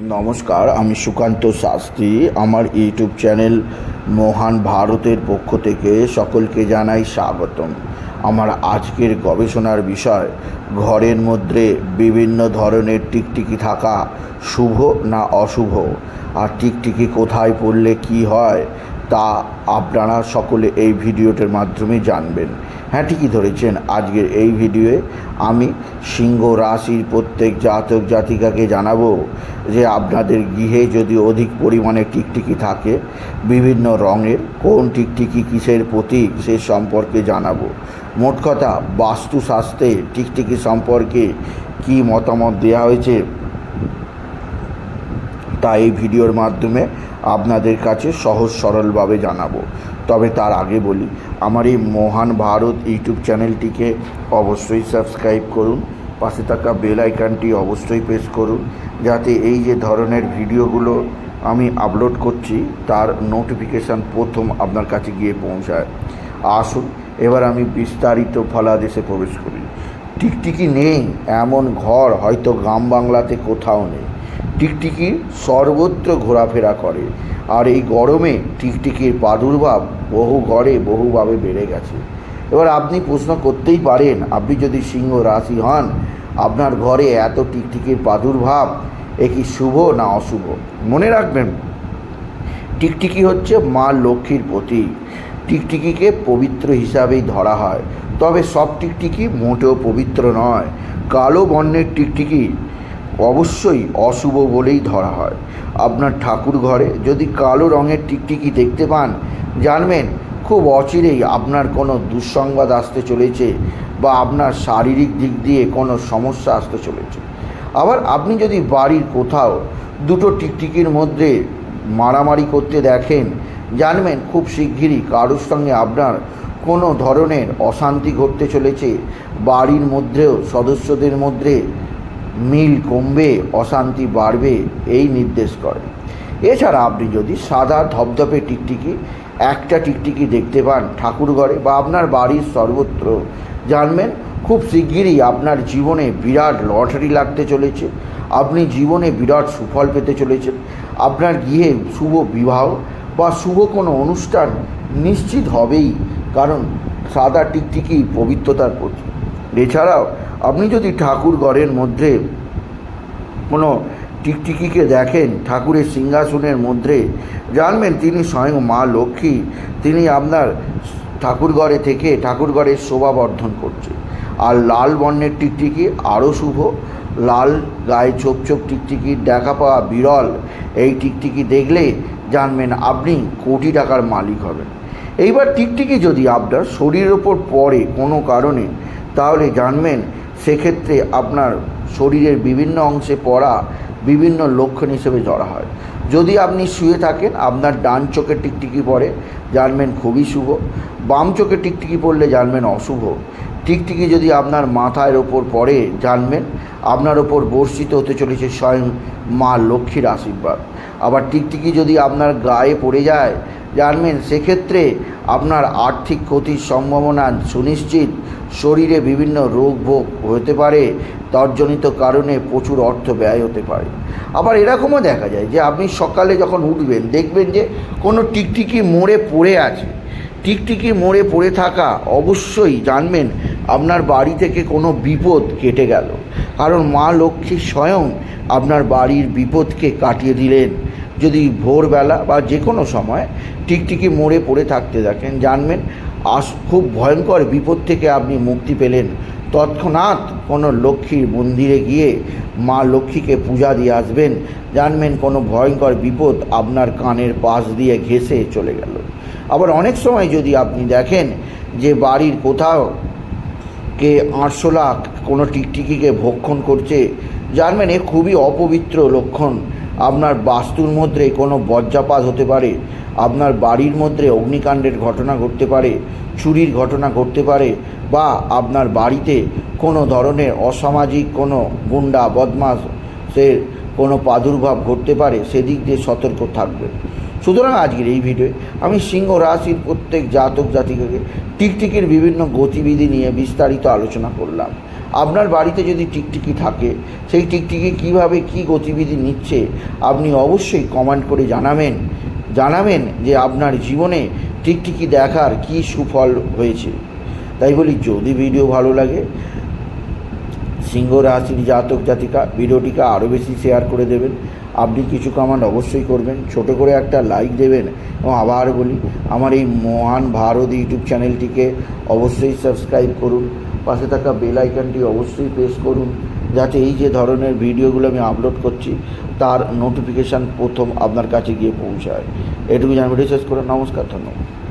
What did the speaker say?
নমস্কার, আমি সুকান্ত শাস্ত্রী। আমার ইউটিউব চ্যানেল মহান ভারতের পক্ষ থেকে সকলকে জানাই স্বাগতম। আমার আজকের গবেষণার বিষয়, ঘরের মধ্যে বিভিন্ন ধরনের টিকটিকি থাকা শুভ না অশুভ? আর টিকটিকি কোথায় পড়লে কি হয়? তা আপনারা সকলে এই ভিডিওটির মাধ্যমে জানবেন। হ্যাঁ ঠিকই ধরেছেন, আজকের এই ভিডিওয়ে আমি সিংহ রাশির প্রত্যেক জাতক জাতিকাকে জানাব যে আপনাদের গৃহে যদি অধিক পরিমাণে টিকটিকি থাকে, বিভিন্ন রঙের কোন টিকটিকি কিসের প্রতীক সে সম্পর্কে জানাব। মোট কথা, বাস্তুশাস্ত্রে টিকটিকি সম্পর্কে কি মতামত দেওয়া হয়েছে তা এই ভিডিওর মাধ্যমে আপনাদের কাছে সহজ সরলভাবে জানাব। তবে তার আগে বলি, আমার এই মহান ভারত ইউটিউব চ্যানেলটিকে অবশ্যই সাবস্ক্রাইব করুন, পাশে থাকা বেল আইকনটি অবশ্যই প্রেস করুন, যাতে এই যে ধরনের ভিডিওগুলো আমি আপলোড করছি, তার নোটিফিকেশান প্রথম আপনার কাছে গিয়ে পৌঁছায়। আসুন, এবার আমি বিস্তারিত ফলাদেশে প্রবেশ করি। টিকটিকি নেই, এমন ঘর হয়তো গ্রাম বাংলাতে কোথাও নেই। টিকটিকি সর্বত্র ঘোরাফেরা করে। আর এই গরমে টিকটিকির প্রাদুর্ভাব বহু গড়ে, বহুভাবে বেড়ে গেছে। এবার আপনি প্রশ্ন করতেই পারেন, আপনি যদি সিংহ রাশি হন, আপনার ঘরে এত টিকটিকির প্রাদুর্ভাব, এ কি শুভ না অশুভ? মনে রাখবেন, টিকটিকি হচ্ছে মা লক্ষ্মীর প্রতীক। টিকটিকিকে পবিত্র হিসাবেই ধরা হয়। তবে সব টিকটিকি মোটেও পবিত্র নয়। কালো বর্ণের টিকটিকি অবশ্যই অশুভ বলেই ধরা হয়। আপনার ঠাকুর ঘরে যদি কালো রঙের টিকটিকি দেখতে পান, জানবেন খুব অচিরেই আপনার কোনো দুঃসংবাদ আসতে চলেছে বা আপনার শারীরিক দিক দিয়ে কোনো সমস্যা আসতে চলেছে। আবার আপনি যদি বাড়ির কোথাও দুটো টিকটিকির মধ্যে মারামারি করতে দেখেন, জানবেন খুব শিগগিরই কারোর সঙ্গে আপনার কোনো ধরনের অশান্তি ঘটতে চলেছে। বাড়ির মধ্যেও, সদস্যদের মধ্যে মিল কমবে, অশান্তি বাড়বে, এই নির্দেশ করে। এছাড়া আপনি যদি সাদা ধপধপে টিকটিকি, একটা টিকটিকি দেখতে পান ঠাকুরঘরে বা আপনার বাড়ির সর্বত্র, জানবেন খুব শিগগিরই আপনার জীবনে বিরাট লটারি লাগতে চলেছে, আপনি জীবনে বিরাট সুফল পেতে চলেছেন আপনার গৃহে শুভ বিবাহ বা শুভ কোনো অনুষ্ঠান নিশ্চিত হবেই, কারণ সাদা টিকটিকি পবিত্রতার প্রতীক। এছাড়াও আপনি যদি ঠাকুর ঘরের মধ্যে কোনো টিকটিকিকে দেখেন, ঠাকুরের সিংহাসনের মধ্যে, জানবেন তিনি স্বয়ং মা লক্ষ্মী। তিনি আপনার ঠাকুরঘরে থেকে ঠাকুরঘরের শোভা বর্ধন করছে। আর লাল বর্ণের টিকটিকি আরও শুভ। লাল গায়ে ছোপ ছোপ টিকটিকির দেখা পাওয়া বিরল। এই টিকটিকি দেখলে জানবেন আপনি কোটি টাকার মালিক হবেন। এইবার টিকটিকি যদি আপনার শরীরের ওপর পড়ে কোনো কারণে, তাহলে জানবেন সেক্ষেত্রে আপনার শরীরের বিভিন্ন অংশে পড়া বিভিন্ন লক্ষণ হিসেবে ধরা হয়। যদি আপনি শুয়ে থাকেন, আপনার ডান চোখে টিকটিকি পড়ে, জানবেন খুবই শুভ। বাম চোখে টিকটিকি পড়লে জানবেন অশুভ। টিকটিকি যদি আপনার মাথার ওপর পড়ে, জানবেন আপনার ওপর বর্ষিত হতে চলেছে স্বয়ং মা লক্ষ্মীর আশীর্বাদ। আবার টিকটিকি যদি আপনার গায়ে পড়ে যায় জানবেন, সেক্ষেত্রে আপনার আর্থিক ক্ষতির সম্ভাবনা সুনিশ্চিত, শরীরে বিভিন্ন রোগ ভোগ হতে পারে, তর্জনিত কারণে প্রচুর অর্থ ব্যয় হতে পারে। আবার এরকমও দেখা যায় যে আপনি সকালে যখন উঠবেন, দেখবেন যে কোনো টিকটিকি মোড়ে পড়ে আছে। টিকটিকি মোড়ে পড়ে থাকা অবশ্যই জানবেন আপনার বাড়ি থেকে কোনো বিপদ কেটে গেল। কারণ মা লক্ষ্মী স্বয়ং আপনার বাড়ির বিপদকে কাটিয়ে দিলেন। যদি ভোরবেলা বা যে কোনো সময় টিকটিকি মোড়ে পড়ে থাকতে দেখেন, জানবেন আস, খুব ভয়ঙ্কর বিপদ থেকে আপনি মুক্তি পেলেন। তৎক্ষণাৎ কোনো লক্ষ্মীর মন্দিরে গিয়ে মা লক্ষ্মীকে পূজা দিয়ে আসবেন। জানবেন কোনো ভয়ঙ্কর বিপদ আপনার কানের পাশ দিয়ে ঘেসে চলে গেল। আবার অনেক সময় যদি আপনি দেখেন যে বাড়ির কোথাও কে আরশোলা কোনো টিকটিকিকে ভক্ষণ করছে, জানবেন এ খুবই অপবিত্র লক্ষণ। আপনার বাস্তুর মধ্যে কোনো বজ্রাপাত হতে পারে, আপনার বাড়ির মধ্যে অগ্নিকাণ্ডের ঘটনা ঘটতে পারে, চুরির ঘটনা ঘটতে পারে, বা আপনার বাড়িতে কোনো ধরনের অসামাজিক কোনো গুন্ডা বদমাস সে কোনো প্রাদুর্ভাব ঘটতে পারে, সেদিক দিয়ে সতর্ক থাকবেন। সুতরাং আজকের এই ভিডিওয়ে আমি সিংহ রাশির প্রত্যেক জাতক জাতিকাকে টিকটিকির বিভিন্ন গতিবিধি নিয়ে বিস্তারিত আলোচনা করলাম। আপনার বাড়িতে যদি টিকটিকি থাকে, সেই টিকটিকি কীভাবে কি গতিবিধি নিচ্ছে, আপনি অবশ্যই কমেন্ট করে জানাবেন। জানাবেন যে আপনার জীবনে টিকটিকি দেখার কি সুফল হয়েছে। তাই বলি, যদি ভিডিও ভালো লাগে, সিংহ রাশির জাতক জাতিকা, ভিডিওটিকে আরও বেশি শেয়ার করে দেবেন। আপনি কিছু কমেন্ট অবশ্যই করবেন। ছোট করে একটা লাইক দেবেন। এবং আবার বলি, আমার এই মহান ভারত ইউটিউব চ্যানেলটিকে অবশ্যই সাবস্ক্রাইব করুন। পাশে থাকা বেল আইকনটি অবশ্যই প্রেস করুন, যাতে এই যে ধরনের ভিডিওগুলো আমি আপলোড করছি, তার নোটিফিকেশান প্রথম আপনার কাছে গিয়ে পৌঁছায়। এটুকু জানবে। শেষ করে নমস্কার, ধন্যবাদ।